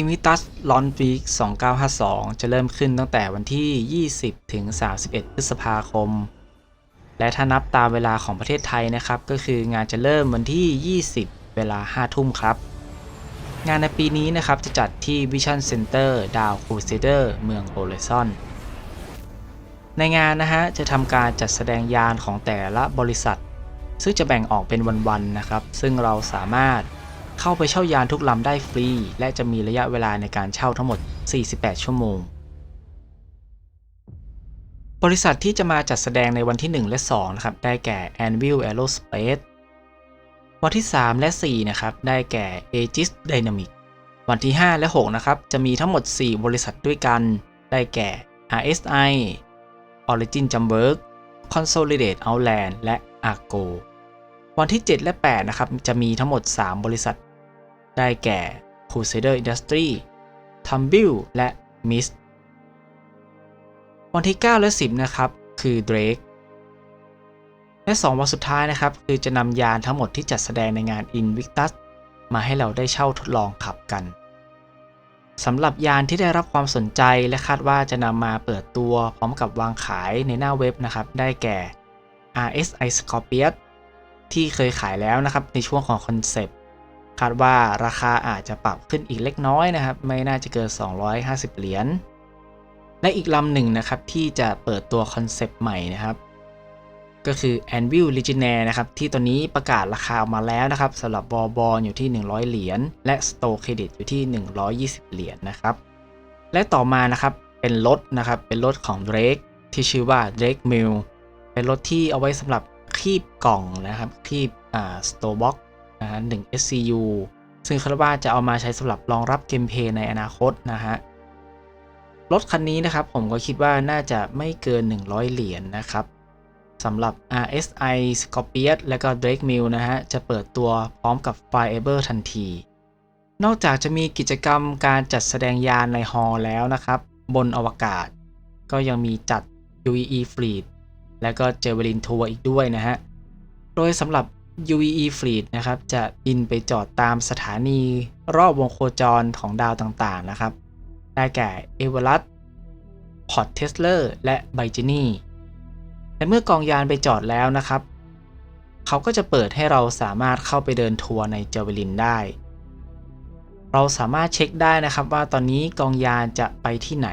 Invictus Launch Week 2952 จะเริ่มขึ้นตั้งแต่วันที่ 20 ถึง 31 พฤษภาคม และถ้านับตามเวลาของประเทศไทยนะครับ ก็คืองานจะเริ่มวันที่ 20 เวลา 5 ทุ่มครับ งานในปีนี้นะครับจะจัดที่ Vision Center ดาว Crusader เมืองโอเลซอน ในงานนะฮะจะทำการจัดแสดงยานของแต่ละบริษัท ซึ่งจะแบ่งออกเป็นวันๆนะครับ ซึ่งเราสามารถ เข้าไปเช่ายานทุกลำได้ฟรี และจะมีระยะเวลาในการเช่าทั้งหมด 48 ชั่วโมง บริษัทที่จะมาจัดแสดงในวันที่ 1 และ 2 นะครับ ได้แก่ Anvil Aerospace วันที่ 3 และ 4 นะครับ ได้แก่ Aegis Dynamics วันที่ 5 และ 6 นะครับ จะมีทั้งหมด 4 บริษัทด้วยกัน ได้แก่ RSI Origin Jumberg Consolidate Outland และ Argo วันที่ 7 และ 8 นะครับ จะมีทั้งหมด 3 บริษัท ได้แก่ Crusader Industry t u m b i l และ Mist วันที่ 9 และ 10 นะครับ คือ Drake และ 2 วันสุดท้ายนะครับ คือจะนำยานทั้งหมดที่จัดแสดงในงาน Invictus มาให้เราได้เช่าทดลองขับกันสำหรับยานที่ได้รับความสนใจและคาดว่าจะนำมาเปิดตัวพร้อมกับวางขายในหน้าเว็บนะครับ ได้แก่ RSI Scorpius ที่เคยขายแล้วนะครับ ในช่วงของคอนเซปต์คาดว่าราคาอาจจะปรับขึ้นอีกเล็กน้อยนะครับ ไม่น่าจะเกิน 250 เหรียญและอีกลำหนึ่งนะครับ ที่จะเปิดตัวคอนเซปต์ใหม่นะครับ ก็คือ Anvil Legionnaire นะครับ ที่ตอนนี้ประกาศราคาออกมาแล้วนะครับสำหรับบอบอลอยู่ที่ 100 เหรียญและ Store Credit อยู่ที่ 120 เหรียญนะครับและต่อมานะครับเป็นรถนะครับเป็นรถของ Drake ที่ชื่อว่า Drake Mill เป็นรถที่เอาไว้สำหรับ คีบกล่องนะครับคีบอ่า Store Box นะฮะ1 SCU ซึ่งคาดว่าจะเอามาใช้สำหรับรองรับเกมเพลย์ในอนาคตนะฮะรถคันนี้นะครับผมก็คิดว่าน่าจะไม่เกิน 100 เหรียญนนะครับสำหรับ RSI Scorpius และก็ Drake Mill นะฮะ จะเปิดตัวพร้อมกับ Fireber ทันที นอกจากจะมีกิจกรรมการจัดแสดงยานในฮอลแล้วนะครับ บนอวกาศ ก็ยังมีจัด UEE Fleet และก็เจอเวลินทัวร์อีกด้วยนะฮะ โดยสำหรับ UEE Fleet นะครับ จะบินไปจอดตามสถานีรอบวงโคจรของดาวต่างๆนะครับ ได้แก่เอเวอรัสพอร์ตเทสเลอร์และไบจินีและเมื่อกองยานไปจอดแล้วนะครับ เขาก็จะเปิดให้เราสามารถเข้าไปเดินทัวร์ในเจเวลินได้ เราสามารถเช็คได้นะครับว่าตอนนี้กองยานจะไปที่ไหน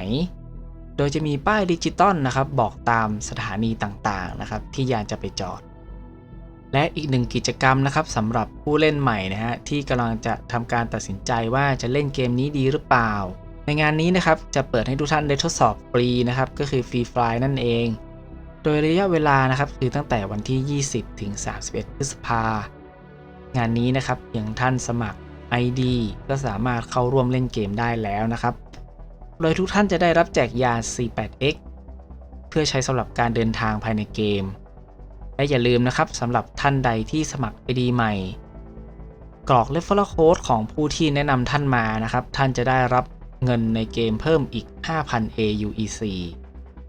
โดยจะมีป้ายดิจิตอลนะครับ บอกตามสถานีต่างๆนะครับ ที่ยานจะไปจอด และอีกหนึ่งกิจกรรมนะครับสำหรับผู้เล่นใหม่นะฮะที่กำลังจะทำการตัดสินใจว่าจะเล่นเกมนี้ดีหรือเปล่า ในงานนี้นะครับจะเปิดให้ทุกท่านได้ทดสอบฟรีนะครับก็คือฟรีไฟล์นั่นเอง โดยระยะเวลานะครับคือตั้งแต่วันที่ 20 ถึง 31 พฤษภางานนี้นะครับเพียงท่านสมัคร ID ก็สามารถเข้าร่วมเล่นเกมได้แล้วนะครับ โดยทุกท่านจะได้รับแจกยา C8X เพื่อใช้สำหรับการเดินทางภายในเกม และอย่าลืมนะครับสำหรับท่านใดที่สมัคร ID ใหม่ กรอก referral code ของผู้ที่แนะนำท่านมานะครับ ท่านจะได้รับเงินในเกมเพิ่มอีก 5,000 AUEC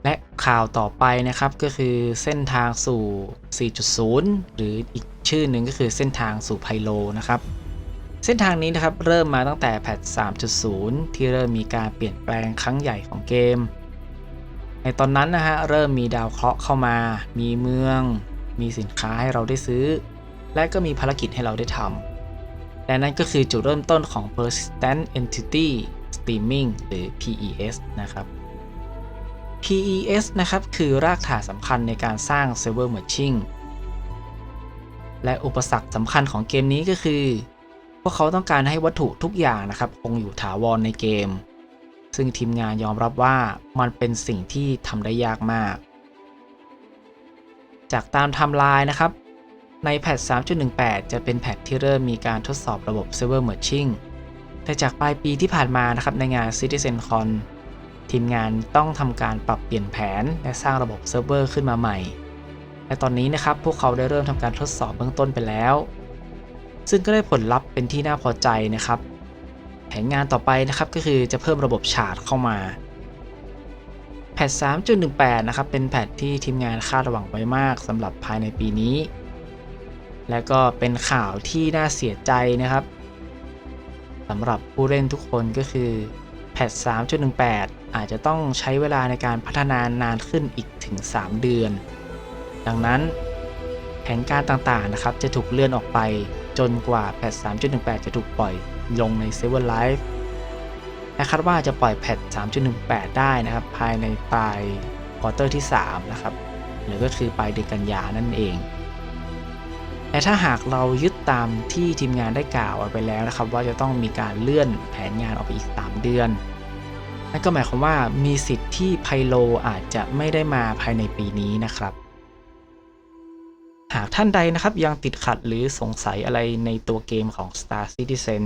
และข่าวต่อไปนะครับก็คือเส้นทางสู่ 4.0 หรืออีกชื่อหนึ่งก็คือเส้นทางสู่ไพโลนะครับ เส้นทางนี้นะครับเริ่มมาตั้งแต่แพท 3.0 ที่เริ่มมีการเปลี่ยนแปลงครั้งใหญ่ของเกม ในตอนนั้นนะฮะเริ่มมีดาวเคราะห์เข้ามา มีเมือง มีสินค้าให้เราได้ซื้อ และก็มีภารกิจให้เราได้ทำและนั่นก็คือจุดเริ่มต้นของ Persistent Entity Streaming หรือ PES นะครับ PES นะครับคือรากฐานสำคัญในการสร้าง Server Merging และอุปสรรคสำคัญของเกมนี้ก็คือ พวกเขาต้องการให้วัตถุทุกอย่างนะครับคงอยู่ถาวรในเกม ซึ่งทีมงานยอมรับว่ามันเป็นสิ่งที่ทำได้ยากมาก จากตามไทม์ไลน์นะครับ ในแพท 3.18 จะเป็นแพทที่เริ่มมีการทดสอบระบบ Server Merging แต่จากปลายปีที่ผ่านมานะครับในงาน CitizenCon ทีมงานต้องทำการปรับเปลี่ยนแผนและสร้างระบบเซิร์ฟเวอร์ขึ้นมาใหม่ และตอนนี้นะครับพวกเขาได้เริ่มทำการทดสอบเบื้องต้นไปแล้ว ซึ่งก็ได้ผลลัพธ์เป็นที่น่าพอใจนะครับ แผนงานต่อไปนะครับก็คือจะเพิ่มระบบฉาดเข้ามา แพท 3.18 นะครับเป็นแพทที่ทีมงานคาดหวังไว้มากสำหรับภายในปีนี้ และก็เป็นข่าวที่น่าเสียใจนะครับสำหรับผู้เล่นทุกคนก็คือแพท 3.18 อาจจะต้องใช้เวลาในการพัฒนานานขึ้นอีกถึง 3 เดือน ดังนั้นแผนการต่างๆนะครับจะถูกเลื่อนออกไป จนกว่าแพท3.18 จะถูกปล่อยลงใน Server Live และคาดว่าจะปล่อยแพท3.18 ได้นะครับ ภายในปลายควอเตอร์ที่ 3 นะครับ หรือก็คือปลายเดือนกันยานั่นเองและถ้าหากเรายึดตามที่ทีมงานได้กล่าวเอาไปแล้วนะครับ ว่าจะต้องมีการเลื่อนแผนงานออกไปอีก 3 เดือนนั่นก็หมายความว่ามีสิทธิ์ที่ไพโลอาจจะไม่ได้มาภายในปีนี้นะครับ หากท่านใดนะครับยังติดขัดหรือสงสัยอะไรในตัวเกมของ Star Citizen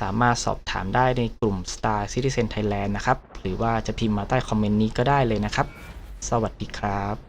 สามารถสอบถามได้ในกลุ่ม Star Citizen Thailand นะครับ หรือว่าจะพิมพ์มาใต้คอมเมนต์นี้ก็ได้เลยนะครับ สวัสดีครับ